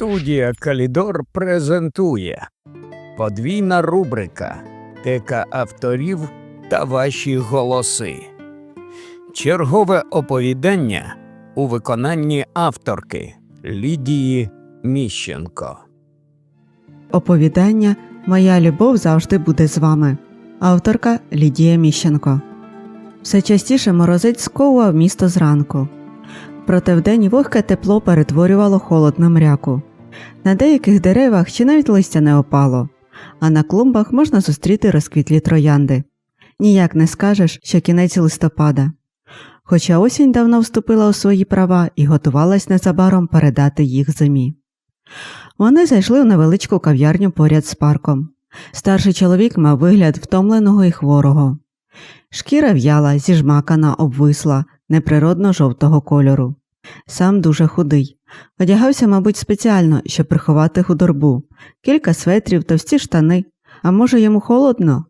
Студія Калідор презентує подвійна рубрика Тека авторів та ваші голоси. Чергове оповідання у виконанні авторки Лідії Міщенко. Оповідання Моя любов завжди буде з вами. Авторка Лідія Міщенко. Все частіше морозець сковував місто зранку. Проте вдень вогке тепло перетворювало холод на мряку. На деяких деревах ще навіть листя не опало, а на клумбах можна зустріти розквітлі троянди. Ніяк не скажеш, що кінець листопада. Хоча осінь давно вступила у свої права і готувалась незабаром передати їх зимі. Вони зайшли в невеличку кав'ярню поряд з парком. Старший чоловік мав вигляд втомленого і хворого. Шкіра в'яла, зіжмакана, обвисла, неприродно жовтого кольору. Сам дуже худий. Одягався, мабуть, спеціально, щоб приховати худорбу, кілька светрів, товсті штани, а може, йому холодно?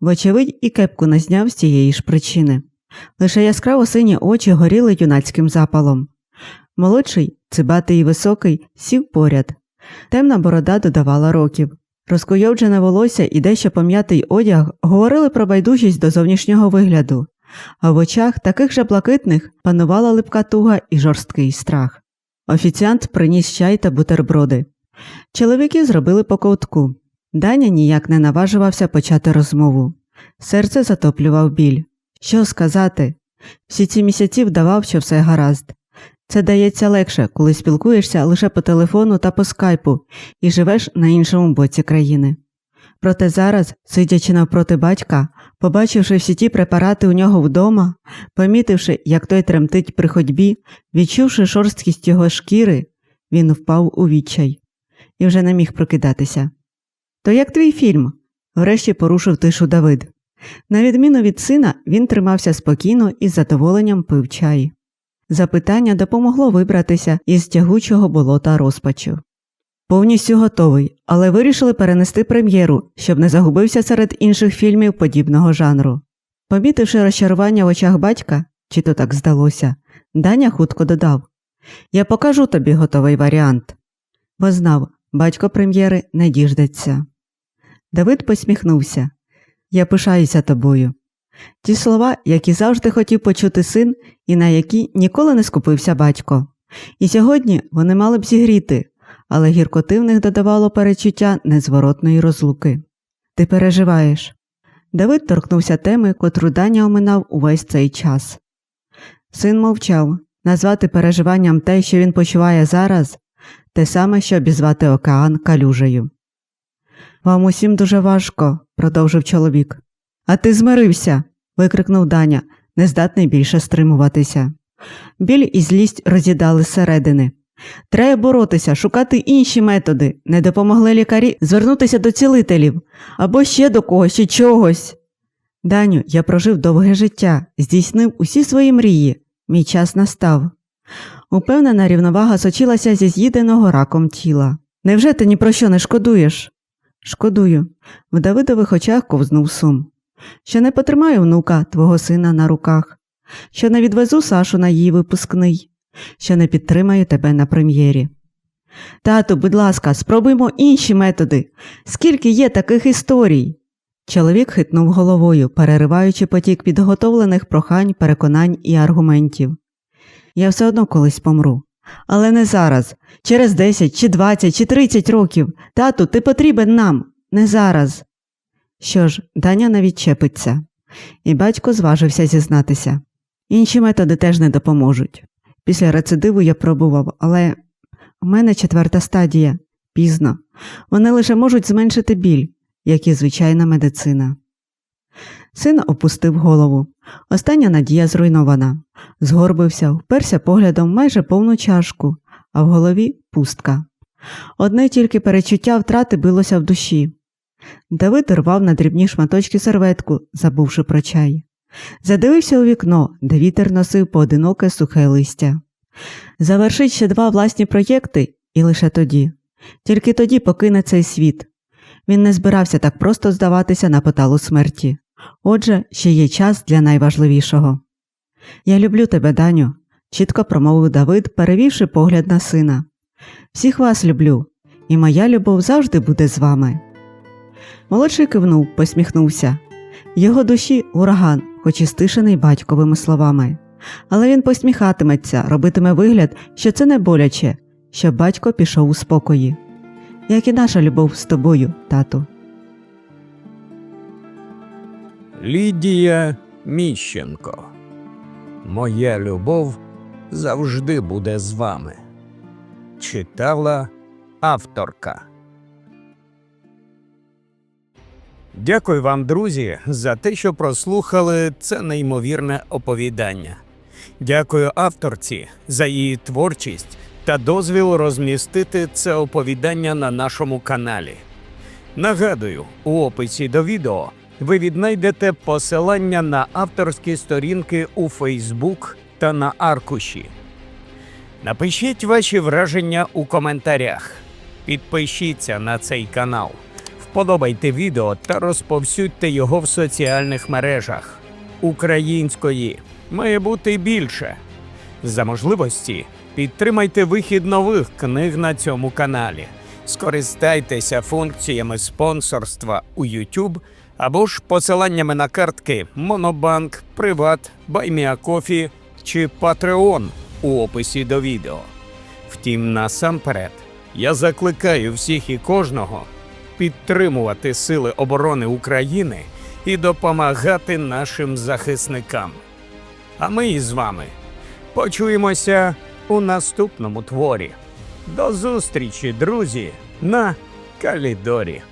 Вочевидь, і кепку не зняв з тієї ж причини. Лише яскраво сині очі горіли юнацьким запалом. Молодший, цибатий і високий, сів поряд. Темна борода додавала років. Розкуйовджене волосся і дещо пом'ятий одяг говорили про байдужість до зовнішнього вигляду, а в очах таких же блакитних панувала липка туга і жорсткий страх. Офіціант приніс чай та бутерброди. Чоловіки зробили по ковтку. Даня ніяк не наважувався почати розмову. Серце затоплював біль. Що сказати? Всі ці місяці вдавав, що все гаразд. Це дається легше, коли спілкуєшся лише по телефону та по скайпу і живеш на іншому боці країни. Проте зараз, сидячи навпроти батька, побачивши всі ті препарати у нього вдома, помітивши, як той тремтить при ходьбі, відчувши шорсткість його шкіри, він впав у відчай і вже не міг прокидатися. То як твій фільм? врешті порушив тишу Давид. На відміну від сина, він тримався спокійно і з задоволенням пив чай. Запитання допомогло вибратися із тягучого болота розпачу. Повністю готовий, але вирішили перенести прем'єру, щоб не загубився серед інших фільмів подібного жанру. Помітивши розчарування в очах батька, чи то так здалося, Даня хутко додав Я покажу тобі готовий варіант. Бо знав, батько прем'єри не діждеться. Давид посміхнувся Я пишаюся тобою. Ті слова, які завжди хотів почути син і на які ніколи не скупився батько. І сьогодні вони мали б зігріти, але гіркоти в них додавало перечуття незворотної розлуки. Ти переживаєш. Давид торкнувся теми, котру Даня оминав увесь цей час. Син мовчав назвати переживанням те, що він почуває зараз, те саме, що обізвати океан калюжею. Вам усім дуже важко, продовжив чоловік. А ти змирився. викрикнув Даня, нездатний більше стримуватися. Біль і злість роз'їдали зсередини. Треба боротися, шукати інші методи, не допомогли лікарі звернутися до цілителів або ще до когось чи чогось. Даню, я прожив довге життя, здійснив усі свої мрії. Мій час настав. Упевнена рівновага сочилася зі з'їденого раком тіла. Невже ти ні про що не шкодуєш? Шкодую. В Давидових очах ковзнув сум. Що не потримаю внука твого сина на руках, що не відвезу Сашу на її випускний, що не підтримаю тебе на прем'єрі. Тату, будь ласка, спробуймо інші методи. Скільки є таких історій? Чоловік хитнув головою, перериваючи потік підготовлених прохань, переконань і аргументів. Я все одно колись помру. Але не зараз, через 10 чи 20 чи 30 років. Тату, ти потрібен нам, не зараз. Що ж, Даня не відчепиться. І батько зважився зізнатися. Інші методи теж не допоможуть. Після рецидиву я пробував, але у мене четверта стадія пізно. Вони лише можуть зменшити біль, як і звичайна медицина. Син опустив голову. Остання надія зруйнована. Згорбився, вперся поглядом майже повну чашку, а в голові пустка. Одне тільки перечуття втрати билося в душі. Давид рвав на дрібні шматочки серветку, забувши про чай. Задивився у вікно, де вітер носив поодиноке сухе листя. Завершить ще два власні проєкти, і лише тоді. Тільки тоді покине цей світ. Він не збирався так просто здаватися на поталу смерті. Отже, ще є час для найважливішого. Я люблю тебе, Даню, чітко промовив Давид, перевівши погляд на сина. Всіх вас люблю, і моя любов завжди буде з вами. Молодший кивнув, посміхнувся. Його душі ураган, хоч і стишений батьковими словами. Але він посміхатиметься, робитиме вигляд, що це не боляче, що батько пішов у спокої. Як і наша любов з тобою, тату. Лідія Міщенко. Моя любов завжди буде з вами. Читала авторка. Дякую вам, друзі, за те, що прослухали це неймовірне оповідання. Дякую авторці за її творчість та дозвіл розмістити це оповідання на нашому каналі. Нагадую, у описі до відео ви віднайдете посилання на авторські сторінки у Фейсбук та на аркуші. Напишіть ваші враження у коментарях. Підпишіться на цей канал, вподобайте відео та розповсюдьте його в соціальних мережах. Української має бути більше. За можливості підтримайте вихід нових книг на цьому каналі. Скористайтеся функціями спонсорства у YouTube або ж посиланнями на картки Монобанк, Приват, Байміакофі чи Patreon у описі до відео. Втім, насамперед, я закликаю всіх і кожного підтримувати Сили оборони України і допомагати нашим захисникам. А ми із вами почуємося у наступному творі. До зустрічі, друзі, на Калідорі.